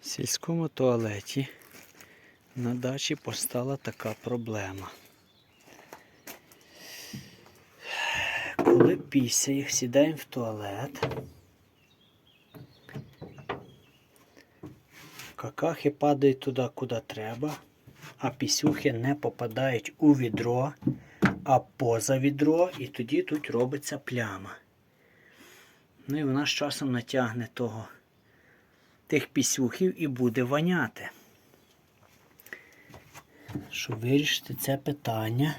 В сільському туалеті на дачі постала така проблема. Коли пісяємо, сідаємо в туалет, какахи падають туди, куди треба, а пісюхи не попадають у відро, а поза відро, і тоді тут робиться пляма. Ну і вона з часом натягне того тих пісюхів і буде воняти. Щоб вирішити це питання,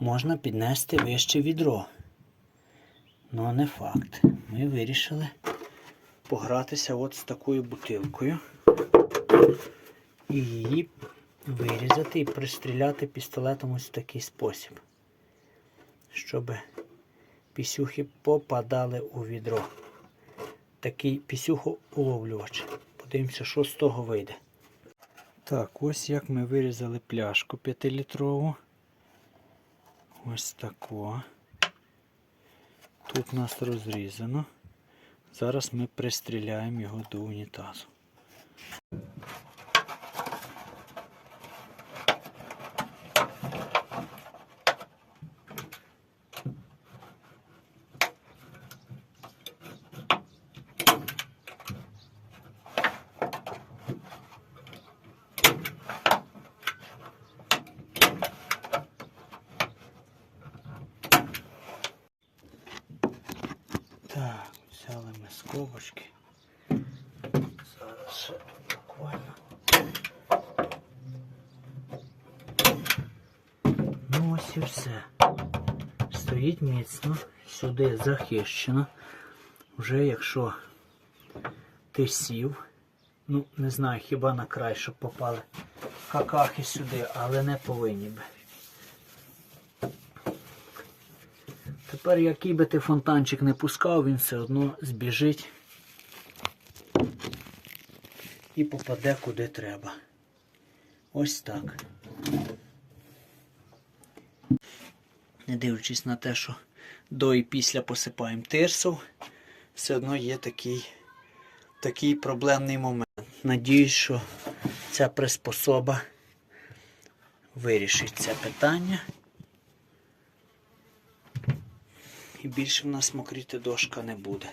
можна піднести вище відро. Ну, не факт. Ми вирішили погратися от з такою бутилкою і її вирізати і пристріляти пістолетом ось в такий спосіб, щоб пісюхи попадали у відро такий пісюхоуловлювач. Подивимося, що з того вийде. Так, ось як ми вирізали пляшку 5-літрову. Ось тако. Тут нас розрізано. Зараз ми пристріляємо його до унітазу. Так, взяли ми скобочки. Зараз ще буквально. Ну ось і все. Стоїть міцно, сюди захищено. Вже якщо ти сів, ну не знаю, хіба на край, щоб попали какахи сюди, але не повинні би. Тепер який би ти фонтанчик не пускав, він все одно збіжить і попаде куди треба. Ось так. Не дивлячись на те, що до і після посипаємо тирсу, все одно є такий, такий проблемний момент. Надіюсь, що ця приспособа вирішить це питання. І більше в нас мокріти дошка не буде.